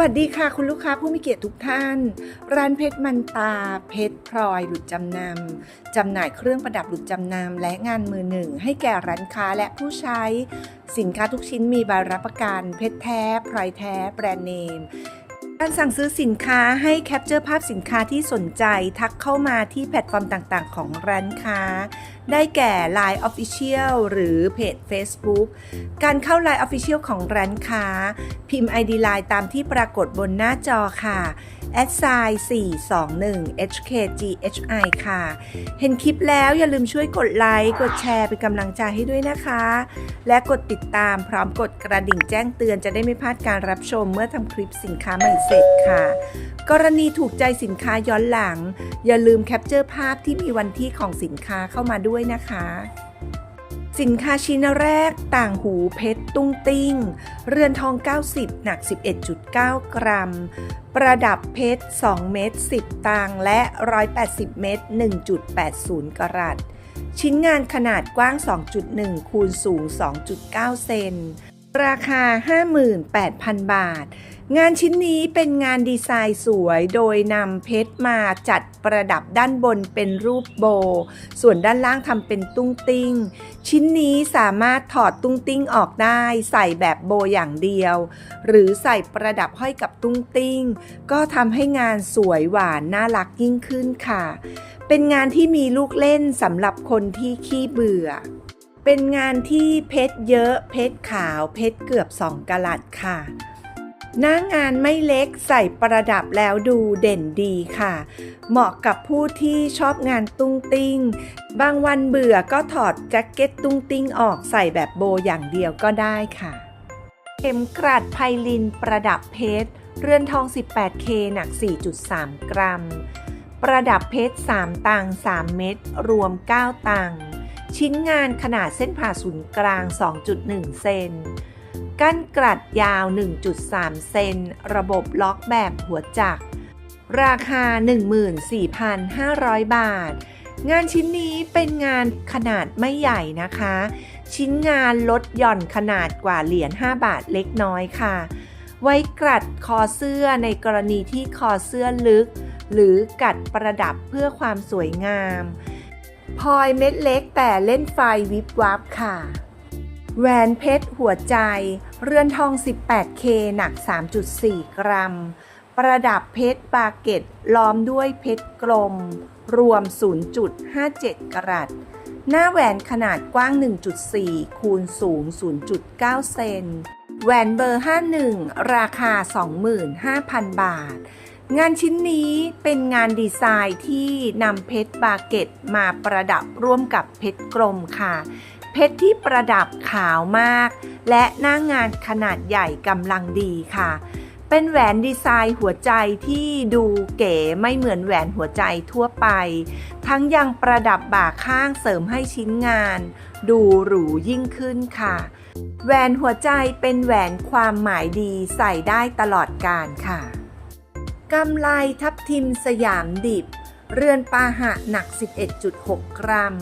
วัสดีค่ะคุณลูกค้าผู้มีเกียรติทุกท่าน ร้านเพชรมันตา เพชรพลอยหลุดจำนำจำหน่ายเครื่องประดับหลุดจำนำและงานมือหนึ่ง ให้แก่ร้านค้าและผู้ใช้ สินค้าทุกชิ้นมีใบรับประกัน เพชรแท้พลอยแท้ แบรนด์เนมการสั่งซื้อสินค้าให้แคปเจอร์ภาพสินค้าที่สนใจทักเข้ามาที่แพลตฟอร์มต่างๆ ของร้านค้าได้แก่ Line Official หรือเพจ Facebook การเข้า Line Official ของร้านค้า พิมพ์ ID Line ตามที่ปรากฏบนหน้าจอค่ะ a d s i g n 421 HKGHI ค่ะ เห็นคลิปแล้วอย่าลืมช่วยกดไลค์ กดแชร์เป็นกำลังใจให้ด้วยนะคะ และกดติดตามพร้อมกดกระดิ่งแจ้งเตือนจะได้ไม่พลาดการรับชมเมื่อทำคลิปสินค้าใหม่เสร็จค่ะ กรณีถูกใจสินค้าย้อนหลัง อย่าลืมแคปเจอร์ภาพที่มีวันที่ของสินค้าเข้ามาด้วยวยนะคะ สินค้าชิ้นแรกต่างหูเพชรตุ้งติ้ง เรือนทอง 90 หนัก 11.9 กรัม ประดับเพชร 2 เม็ด10 ตังและ 180 เม็ด1.80 กรัตชิ้นงานขนาดกว้าง 2.1 คูณสูง 2.9 เซน ราคา 58,000 บาท งานชิ้นนี้เป็นงานดีไซน์สวยโดยนำเพชรมาจัดประดับด้านบนเป็นรูปโบ ส่วนด้านล่างทำเป็นตุ้งติ้ง ชิ้นนี้สามารถถอดตุ้งติ้งออกได้ใส่แบบโบอย่างเดียว หรือใส่ประดับห้อยกับตุ้งติ้ง ก็ทำให้งานสวยหวานน่ารักยิ่งขึ้นค่ะ เป็นงานที่มีลูกเล่นสำหรับคนที่ขี้เบื่อเป็นงานที่เพชรเยอะ เพชรขาว เพชรเกือบ 2กะลัดค่ะ หน้างานไม่เล็กใส่ประดับแล้วดูเด่นดีค่ะ เหมาะกับผู้ที่ชอบงานตุ้งติ้ง บางวันเบื่อก็ถอดแจ็คเก็ตตุ้งติ้งออกใส่แบบโบอย่างเดียวก็ได้ค่ะเข็มกลัดไพลินประดับเพชร เรือนทอง 18K หนัก 4.3 กรัม ประดับเพชร 3 ตัง 3 เม็ด รวม 9 ตัง ชิ้นงานขนาดเส้นผ่าศูนย์กลาง 2.1 เซน กั้นกลัดยาว 1.3 เซน ระบบล็อกแบบหัวจักร ราคา 14,500 บาท งานชิ้นนี้เป็นงานขนาดไม่ใหญ่นะคะ ชิ้นงานลดหย่อนขนาดกว่าเหรียญ 5 บาทเล็กน้อยค่ะ ไว้กลัดคอเสื้อในกรณีที่คอเสื้อลึก หรือกัดประดับเพื่อความสวยงามพลอยเม็ดเล็กแต่เล่นไฟวิบวับค่ะ แหวนเพชรหัวใจ เรือนทอง 18K หนัก 3.4 กรัม ประดับเพชรบาเกตล้อมด้วยเพชรกลม รวม 0.57 กรัตหน้าแหวนขนาดกว้าง 1.4 คูณสูง 0.9 เซน แหวนเบอร์ 51 ราคา 25,000 บาท งานชิ้นนี้เป็นงานดีไซน์ที่นำเพชรบาเกตมาประดับร่วมกับเพชรกลมค่ะ เพชรที่ประดับขาวมาก และหน้างานขนาดใหญ่กำลังดีค่ะ เป็นแหวนดีไซน์หัวใจที่ดูเก๋ไม่เหมือนแหวนหัวใจทั่วไป ทั้งยังประดับบ่าข้างเสริมให้ชิ้นงาน ดูหรูยิ่งขึ้นค่ะ แหวนหัวใจเป็นแหวนความหมายดีใส่ได้ตลอดกาลค่ะกำไลทับทิมสยามดิบ เรือนปาหะหนัก 11.6 กรัม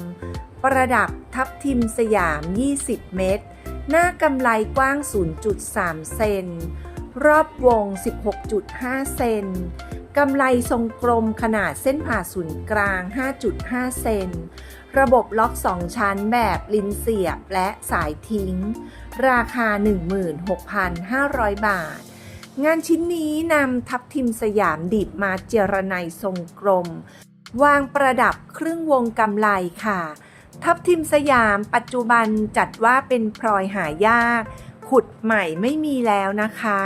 ประดับทับทิมสยาม 20 เม็ดหน้ากำไลกว้าง 0.3 เซน รอบวง 16.5 เซน กำไลทรงกลมขนาดเส้นผ่าศูนย์กลาง 5.5 เซน ระบบล็อก 2 ชั้นแบบลิ้นเสียบและสายทิ้ง ราคา 16,500 บาทงานชิ้นนี้นำทับทิมสยามดิบมาเจรไนทรงกลม วางประดับครึ่งวงกำไลค่ะ ทับทิมสยามปัจจุบันจัดว่าเป็นพลอยหายาก ขุดใหม่ไม่มีแล้วนะคะ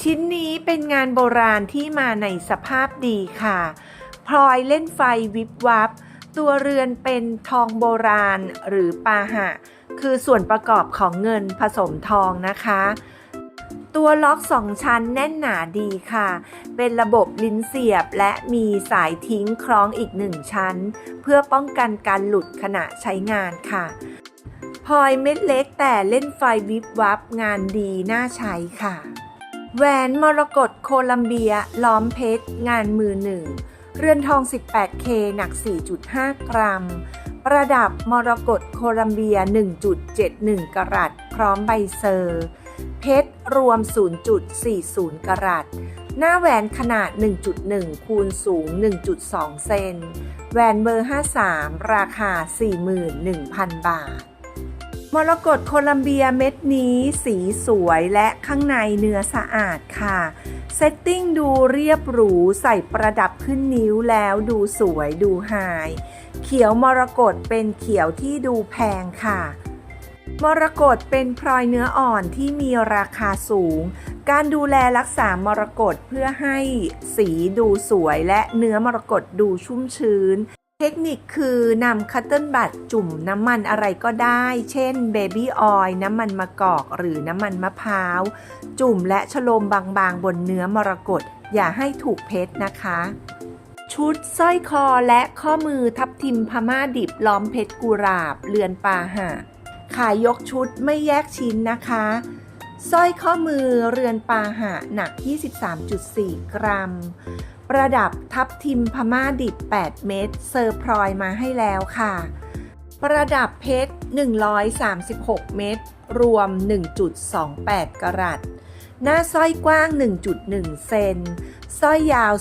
ชิ้นนี้เป็นงานโบราณที่มาในสภาพดีค่ะพลอยเล่นไฟวิบวับ ตัวเรือนเป็นทองโบราณหรือปาหะ คือส่วนประกอบของเงินผสมทองนะคะ ตัวล็อกสองชั้นแน่นหนาดีค่ะ เป็นระบบลิ้นเสียบและมีสายทิ้งคล้องอีกหนึ่งชั้น เพื่อป้องกันการหลุดขณะใช้งานค่ะพลอยเม็ดเล็กแต่เล่นไฟวิบวับงานดีน่าใช้ค่ะ แหวนมรกตโคลัมเบีย ล้อมเพชร งานมือหนึ่ง เรือนทอง 18K หนัก 4.5 กรัม ประดับมรกตโคลัมเบีย 1.71 กรัตพร้อมใบเซอร์ เพชรรวม 0.40 กรัต หน้าแหวนขนาด 1.1 คูณสูง 1.2 เซน แหวนเบอร์ 53 ราคา 41,000 บาท มรกตโคลัมเบียเม็ดนี้สีสวยและข้างในเนื้อสะอาดค่ะ เซตติ้งดูเรียบหรูใส่ประดับขึ้นนิ้วแล้วดูสวยดูไฮเขียวมรกตเป็นเขียวที่ดูแพงค่ะ มรกตเป็นพลอยเนื้ออ่อนที่มีราคาสูง การดูแลรักษามรกตเพื่อให้สีดูสวยและเนื้อมรกตดูชุ่มชื้น เทคนิคคือนำคัตเติลบัตจุ่มน้ำมันอะไรก็ได้ เช่นเบบี้ออยล์น้ำมันมะกอกหรือน้ำมันมะพร้าว จุ่มและชโลมบางๆ บนเนื้อมรกตอย่าให้ถูกเพชรนะคะชุดสร้อยคอและข้อมือทับทิมพม่าดิบล้อมเพชรกุหลาบ เรือนปาหะ ขายยกชุดไม่แยกชิ้นนะคะสร้อยข้อมือเรือนปาหะหนัก 23.4 กรัม ประดับทับทิมพม่าดิบ 8 เม็ดเซอร์พรอยมาให้แล้วค่ะ ประดับเพชร 136 เม็ดรวม 1.28 กรัตหน้าสร้อยกว้าง 1.1 เซนสร้อยยาว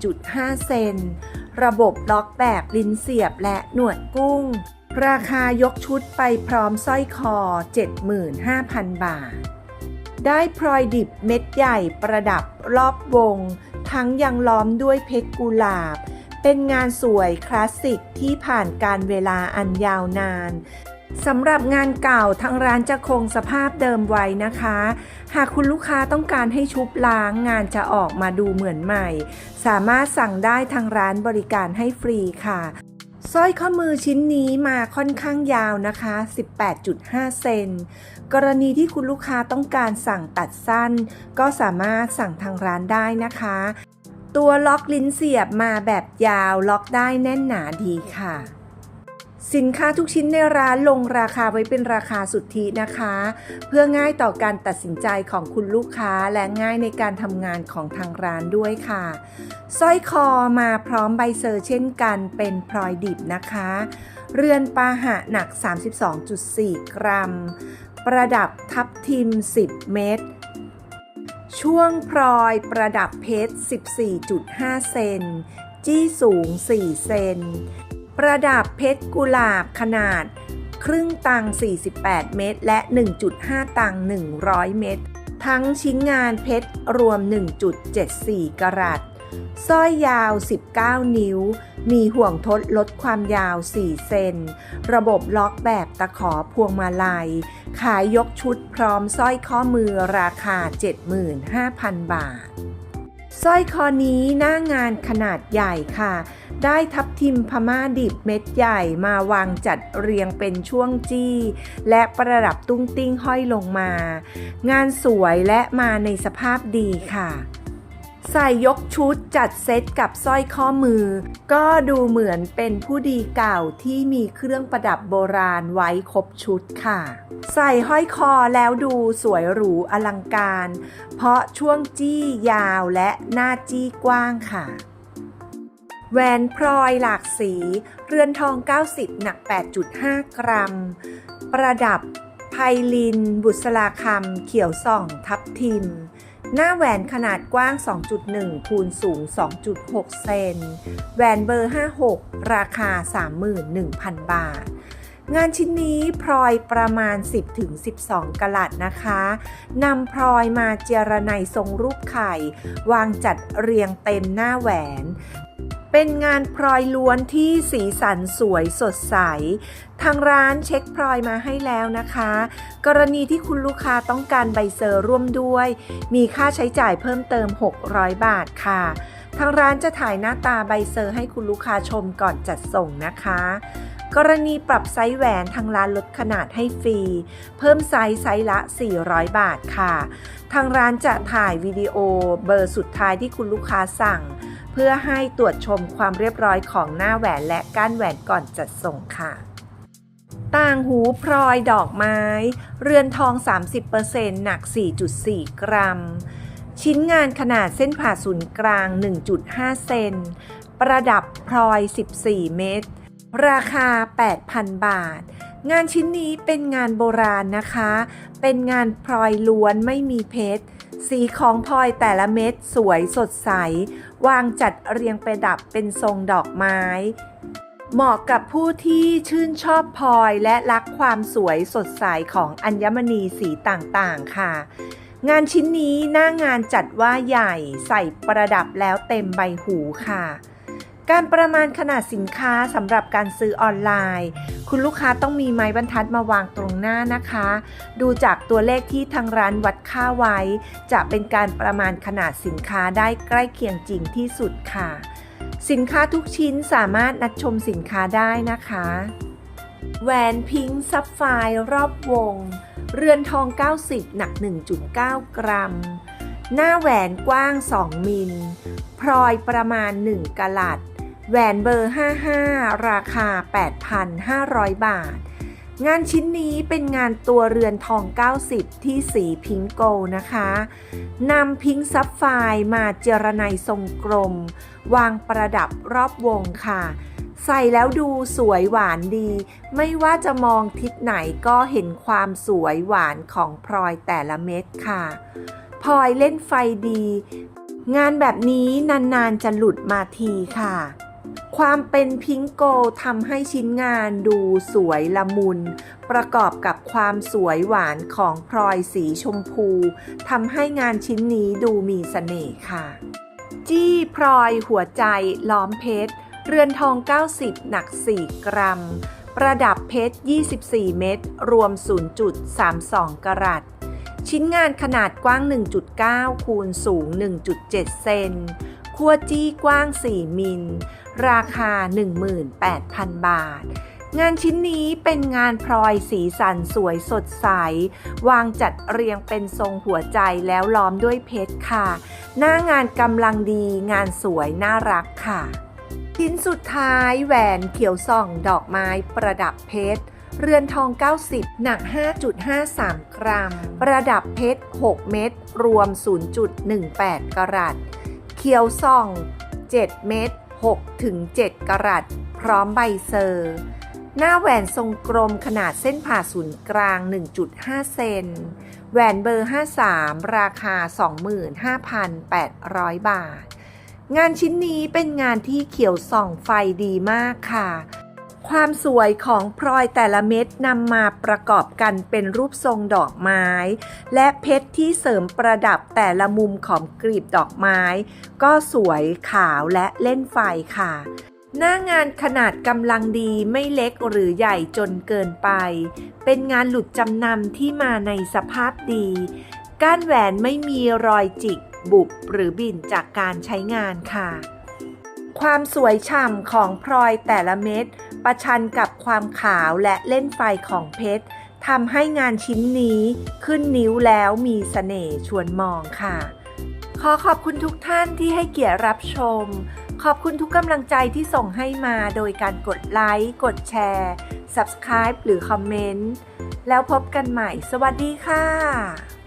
18.5 เซน ระบบล็อกแบบลิ้นเสียบและหนวดกุ้ง ราคายกชุดไปพร้อมสร้อยคอ 75,000 บาท ได้พลอยดิบเม็ดใหญ่ประดับรอบวง ทั้งยังล้อมด้วยเพชรกุหลาบ เป็นงานสวยคลาสสิกที่ผ่านการเวลาอันยาวนานสำหรับงานเก่าทางร้านจะคงสภาพเดิมไว้นะคะ หากคุณลูกค้าต้องการให้ชุบล้างงานจะออกมาดูเหมือนใหม่ สามารถสั่งได้ทางร้านบริการให้ฟรีค่ะ สร้อยข้อมือชิ้นนี้มาค่อนข้างยาวนะคะ 18.5 เซน กรณีที่คุณลูกค้าต้องการสั่งตัดสั้น ก็สามารถสั่งทางร้านได้นะคะ ตัวล็อกลิ้นเสียบมาแบบยาวล็อกได้แน่นหนาดีค่ะ สินค้าทุกชิ้นในร้านลงราคาไว้เป็นราคาสุทธินะคะ เพื่อง่ายต่อการตัดสินใจของคุณลูกค้าและง่ายในการทำงานของทางร้านด้วยค่ะสร้อยคอมาพร้อมใบเซอร์เช่นกันเป็นพลอยดิบนะคะ เรือนปาหะหนัก 32.4 กรัม ประดับทับทิม 10 เม็ดช่วงพลอยประดับเพชร 14.5 เซน จี้สูง 4 เซน ประดับเพชรกุหลาบขนาด ครึ่งตัง 48 เม็ดและ 1.5 ตัง 100 เม็ดทั้งชิ้นงานเพชรรวม 1.74 กรัตสร้อยยาว 19 นิ้ว มีห่วงทดลดความยาว 4 เซน ระบบล็อกแบบตะขอพวงมาลัย ขายยกชุดพร้อมสร้อยข้อมือราคา 75,000 บาท สร้อยคอนี้หน้างานขนาดใหญ่ค่ะ ได้ทับทิมพม่าดิบเม็ดใหญ่มาวางจัดเรียงเป็นช่วงจี้ และประดับตุ้งติ้งห้อยลงมา งานสวยและมาในสภาพดีค่ะ ใส่ยกชุดจัดเซตกับสร้อยข้อมือ ก็ดูเหมือนเป็นผู้ดีเก่าที่มีเครื่องประดับโบราณไว้ครบชุดค่ะ ใส่ห้อยคอแล้วดูสวยหรูอลังการ เพราะช่วงจี้ยาวและหน้าจี้กว้างค่ะแหวนพลอยหลากสี เรือนทอง 90 หนัก 8.5 กรัม ประดับไพลิน บุษราคำ เขียวส่อง ทับทิม หน้าแหวนขนาดกว้าง 2.1 คูณสูง 2.6 เซน แหวนเบอร์ 56 ราคา 31,000 บาท งานชิ้นนี้พลอยประมาณ 10-12 กลัดนะคะ นำพลอยมาเจรไนทรงรูปไข่ วางจัดเรียงเต็มหน้าแหวน เป็นงานพลอยล้วนที่สีสันสวยสดใส ทางร้านเช็คพลอยมาให้แล้วนะคะ กรณีที่คุณลูกค้าต้องการใบเซอร์ร่วมด้วย มีค่าใช้จ่ายเพิ่มเติม 600 บาทค่ะ ทางร้านจะถ่ายหน้าตาใบเซอร์ให้คุณลูกค้าชมก่อนจัดส่งนะคะ กรณีปรับไซส์แหวนทางร้านลดขนาดให้ฟรี เพิ่มไซส์ไซส์ละ 400 บาทค่ะ ทางร้านจะถ่ายวิดีโอเบอร์สุดท้ายที่คุณลูกค้าสั่ง พื่อให้ตรวจชมความเรียบร้อยของหน้าแหวนและก้านแหวนก่อนจัดส่งค่ะ ต่างหูพลอยดอกไม้ เรือนทอง 30%หนัก 4.4 กรัม ชิ้นงานขนาดเส้นผ่าศูนย์กลาง 1.5 เซน ประดับพลอย 14 เม็ดราคา 8,000 บาทงานชิ้นนี้เป็นงานโบราณนะคะ เป็นงานพลอยล้วนไม่มีเพชร สีของพลอยแต่ละเม็ดสวยสดใส วางจัดเรียงประดับเป็นทรงดอกไม้ เหมาะกับผู้ที่ชื่นชอบพลอยและรักความสวยสดใสของอัญมณีสีต่างๆค่ะ งานชิ้นนี้หน้างานจัดว่าใหญ่ใส่ประดับแล้วเต็มใบหูค่ะ การประมาณขนาดสินค้าสำหรับการซื้อออนไลน์ คุณลูกค้าต้องมีไม้บรรทัดมาวางตรงหน้านะคะ ดูจากตัวเลขที่ทางร้านวัดค่าไว้ จะเป็นการประมาณขนาดสินค้าได้ใกล้เคียงจริงที่สุดค่ะ สินค้าทุกชิ้นสามารถนัดชมสินค้าได้นะคะแหวนพิงค์ซับไฟร์รอบวง เรือนทอง 90 หนัก 1.9 กรัม หน้าแหวนกว้าง 2 มิล พลอยประมาณ 1กะลัด แหวนเบอร์ 55 ราคา 8,500 บาท งานชิ้นนี้เป็นงานตัวเรือนทอง 90 ที่สีพิงโกนะคะ นำพิงซับไฟมาเจรไนทรงกลม วางประดับรอบวงค่ะ ใส่แล้วดูสวยหวานดี ไม่ว่าจะมองทิศไหนก็เห็นความสวยหวานของพลอยแต่ละเม็ดค่ะ พลอยเล่นไฟดีงานแบบนี้นานๆจะหลุดมาทีค่ะ ความเป็นพิงโกทำให้ชิ้นงานดูสวยละมุน ประกอบกับความสวยหวานของพลอยสีชมพูทำให้งานชิ้นนี้ดูมีเสน่ห์ค่ะ จี้พลอยหัวใจล้อมเพชร เรือนทอง 90 หนัก 4 กรัม ประดับเพชร 24 เม็ดรวม 0.32 กรัตชิ้นงานขนาดกว้าง 1.9 คูณสูง 1.7 เซนขั้วจี้กว้าง 4 มิล ราคา 18,000 บาท งานชิ้นนี้เป็นงานพลอยสีสันสวยสดใส วางจัดเรียงเป็นทรงหัวใจแล้วล้อมด้วยเพชรค่ะ หน้างานกำลังดีงานสวยน่ารักค่ะ ชิ้นสุดท้ายแหวนเขียวส่องดอกไม้ประดับเพชรเรือนทอง 90 หนัก 5.53 กรัม ประดับเพชร 6 เม็ด รวม 0.18 กรัต เขียวส่อง 7 เม็ด 6ถึง7กรัตพร้อมใบเซอร์ หน้าแหวนทรงกลมขนาดเส้นผ่าศูนย์กลาง 1.5 เซน แหวนเบอร์ 53 ราคา 25,800 บาท งานชิ้นนี้เป็นงานที่เขียวส่องไฟดีมากค่ะ ความสวยของพลอยแต่ละเม็ดนำมาประกอบกันเป็นรูปทรงดอกไม้ และเพชรที่เสริมประดับแต่ละมุมของกลีบดอกไม้ ก็สวยขาวและเล่นไฟค่ะ หน้างานขนาดกำลังดีไม่เล็กหรือใหญ่จนเกินไป เป็นงานหลุดจำนำที่มาในสภาพดี ก้านแหวนไม่มีรอยจิกบุบหรือบิ่นจากการใช้งานค่ะ ความสวยฉ่ำของพลอยแต่ละเม็ด ประชันกับความขาวและเล่นไฟของเพชรทำให้งานชิ้นนี้ขึ้นนิ้วแล้วมีเสน่ห์ชวนมองค่ะ ขอขอบคุณทุกท่านที่ให้เกียรติรับชม ขอบคุณทุกกำลังใจที่ส่งให้มาโดยการกดไลค์ กดแชร์ Subscribe หรือคอมเมนต์ แล้วพบกันใหม่ สวัสดีค่ะ